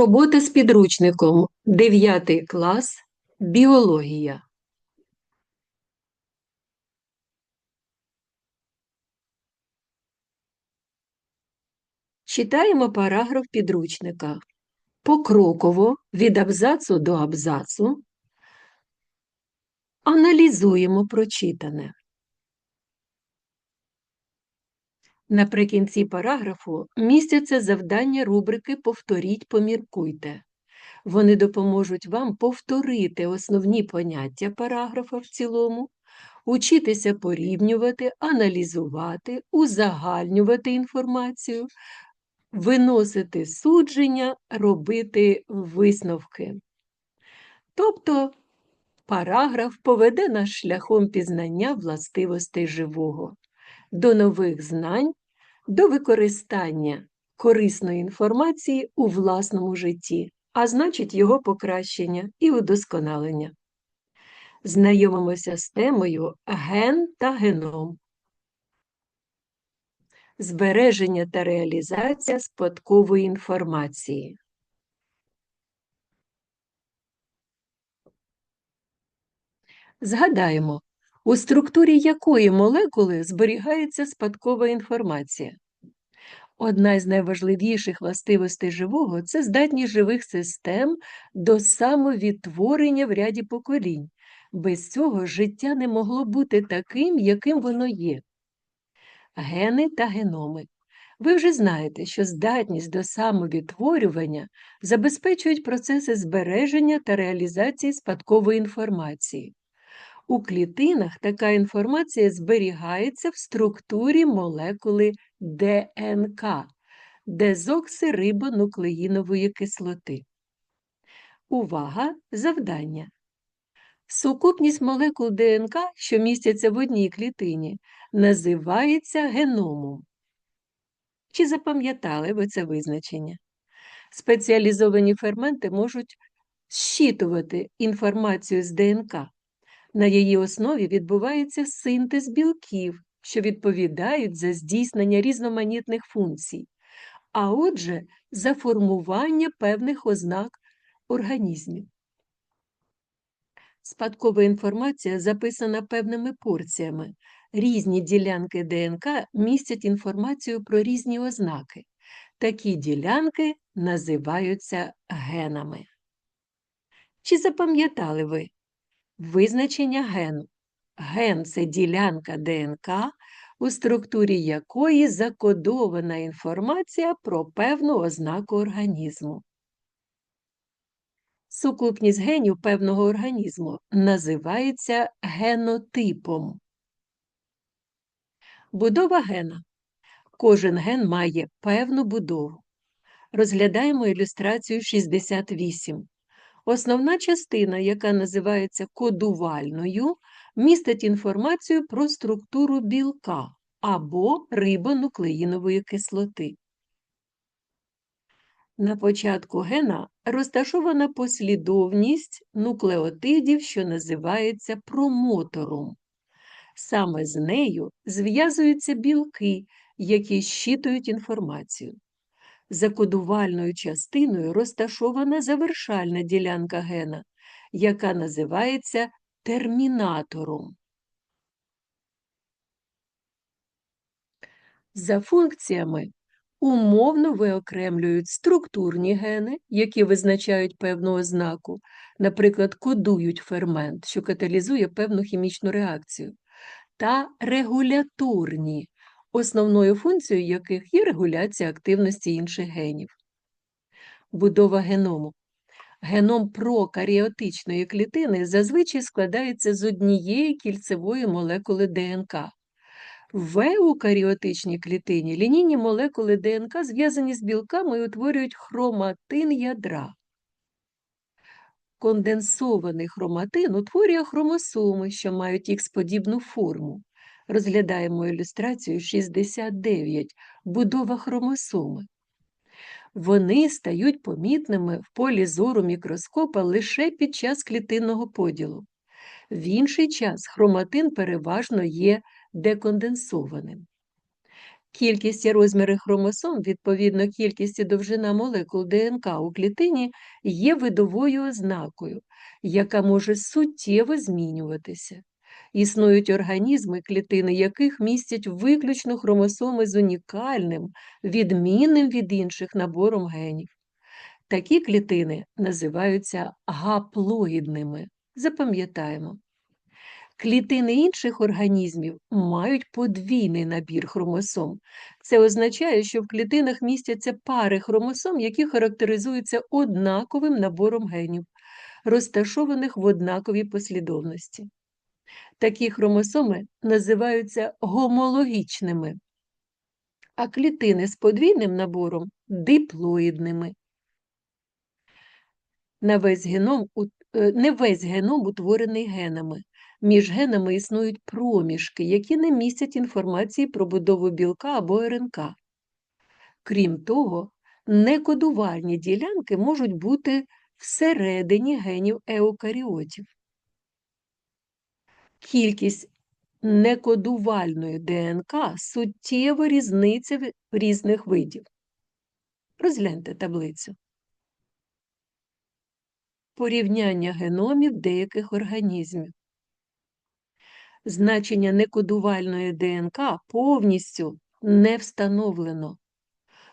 Робота з підручником 9 клас Біологія. Читаємо параграф підручника. Покроково від абзацу до абзацу. Аналізуємо прочитане. Наприкінці параграфу містяться завдання рубрики Повторіть, поміркуйте. Вони допоможуть вам повторити основні поняття параграфа в цілому, учитися порівнювати, аналізувати, узагальнювати інформацію, виносити судження, робити висновки. Тобто параграф поведе нас шляхом пізнання властивостей живого, до нових знань, до використання корисної інформації у власному житті, а значить його покращення і удосконалення. Знайомимося з темою ген та геном. Збереження та реалізація спадкової інформації. Згадаємо, у структурі якої молекули зберігається спадкова інформація. Одна із найважливіших властивостей живого це здатність живих систем до самовідтворення в ряді поколінь. Без цього життя не могло бути таким, яким воно є. Гени та геноми. Ви вже знаєте, що здатність до самовідтворювання забезпечують процеси збереження та реалізації спадкової інформації. У клітинах така інформація зберігається в структурі молекули ДНК дезоксирибонуклеїнової кислоти. Увага! Завдання. Сукупність молекул ДНК, що містяться в одній клітині, називається геномом. Чи запам'ятали ви це визначення? Спеціалізовані ферменти можуть зчитувати інформацію з ДНК. На її основі відбувається синтез білків, що відповідають за здійснення різноманітних функцій, а отже, за формування певних ознак організмів. Спадкова інформація записана певними порціями. Різні ділянки ДНК містять інформацію про різні ознаки. Такі ділянки називаються генами. Чи запам'ятали ви визначення гену? Ген це ділянка ДНК, у структурі якої закодована інформація про певну ознаку організму. Сукупність генів певного організму називається генотипом. Будова гена. Кожен ген має певну будову. Розглядаємо ілюстрацію 68. Основна частина, яка називається кодувальною, містить інформацію про структуру білка або рибонуклеїнової кислоти. На початку гена розташована послідовність нуклеотидів, що називається промотором. Саме з нею зв'язуються білки, які щитують інформацію. За кодувальною частиною розташована завершальна ділянка гена, яка називається термінатором. За функціями умовно виокремлюють структурні гени, які визначають певну ознаку, наприклад, кодують фермент, що каталізує певну хімічну реакцію, та регуляторні, основною функцією яких є регуляція активності інших генів. Будова геному. Геном прокаріотичної клітини зазвичай складається з однієї кільцевої молекули ДНК. В еукаріотичній клітині лінійні молекули ДНК зв'язані з білками і утворюють хроматин ядра. Конденсований хроматин утворює хромосоми, що мають ікс-подібну форму. Розглядаємо ілюстрацію 69 будова хромосоми. Вони стають помітними в полі зору мікроскопа лише під час клітинного поділу. В інший час хроматин переважно є деконденсованим. Кількість і розміри хромосом, відповідно кількість і довжина молекул ДНК у клітині, є видовою ознакою, яка може суттєво змінюватися. Існують організми, клітини яких містять виключно хромосоми з унікальним, відмінним від інших набором генів. Такі клітини називаються гаплоїдними. Запам'ятаємо. Клітини інших організмів мають подвійний набір хромосом. Це означає, що в клітинах містяться пари хромосом, які характеризуються однаковим набором генів, розташованих в однаковій послідовності. Такі хромосоми називаються гомологічними, а клітини з подвійним набором диплоїдними. На весь геном, е, не весь геном утворений генами. Між генами існують проміжки, які не містять інформації про будову білка або РНК. Крім того, некодувальні ділянки можуть бути всередині генів еукаріотів. Кількість некодувальної ДНК суттєво різниця різних видів. Розгляньте таблицю. Порівняння геномів деяких організмів. Значення некодувальної ДНК повністю не встановлено.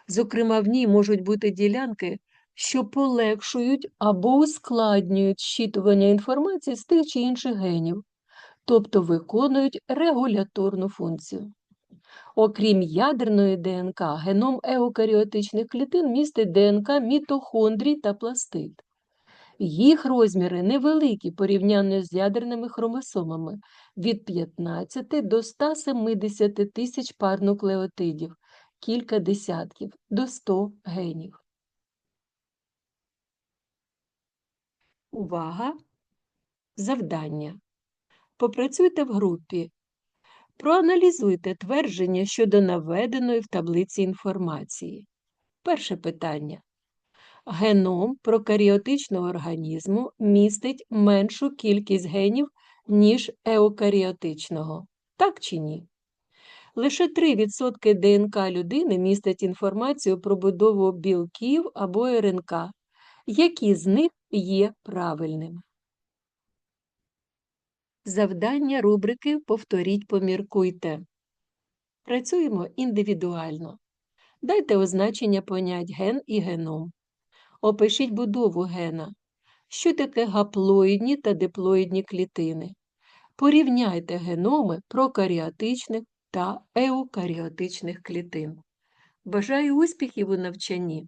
Зокрема, в ній можуть бути ділянки, що полегшують або ускладнюють щитування інформації з тих чи інших генів, тобто виконують регуляторну функцію. Окрім ядерної ДНК, геном еукаріотичних клітин містить ДНК мітохондрій та пластид. Їх розміри невеликі порівняно з ядерними хромосомами від 15 до 170 тисяч пар нуклеотидів, кілька десятків до 100 генів. Увага! Завдання. Попрацюйте в групі. Проаналізуйте твердження щодо наведеної в таблиці інформації. Перше питання. Геном прокаріотичного організму містить меншу кількість генів, ніж еукаріотичного. Так чи ні? Лише 3% ДНК людини містять інформацію про будову білків або РНК. Які з них є правильними? Завдання рубрики Повторіть, поміркуйте. Працюємо індивідуально. Дайте означення понять ген і геном. Опишіть будову гена. Що таке гаплоїдні та диплоїдні клітини. Порівняйте геноми прокаріотичних та еукаріотичних клітин. Бажаю успіхів у навчанні!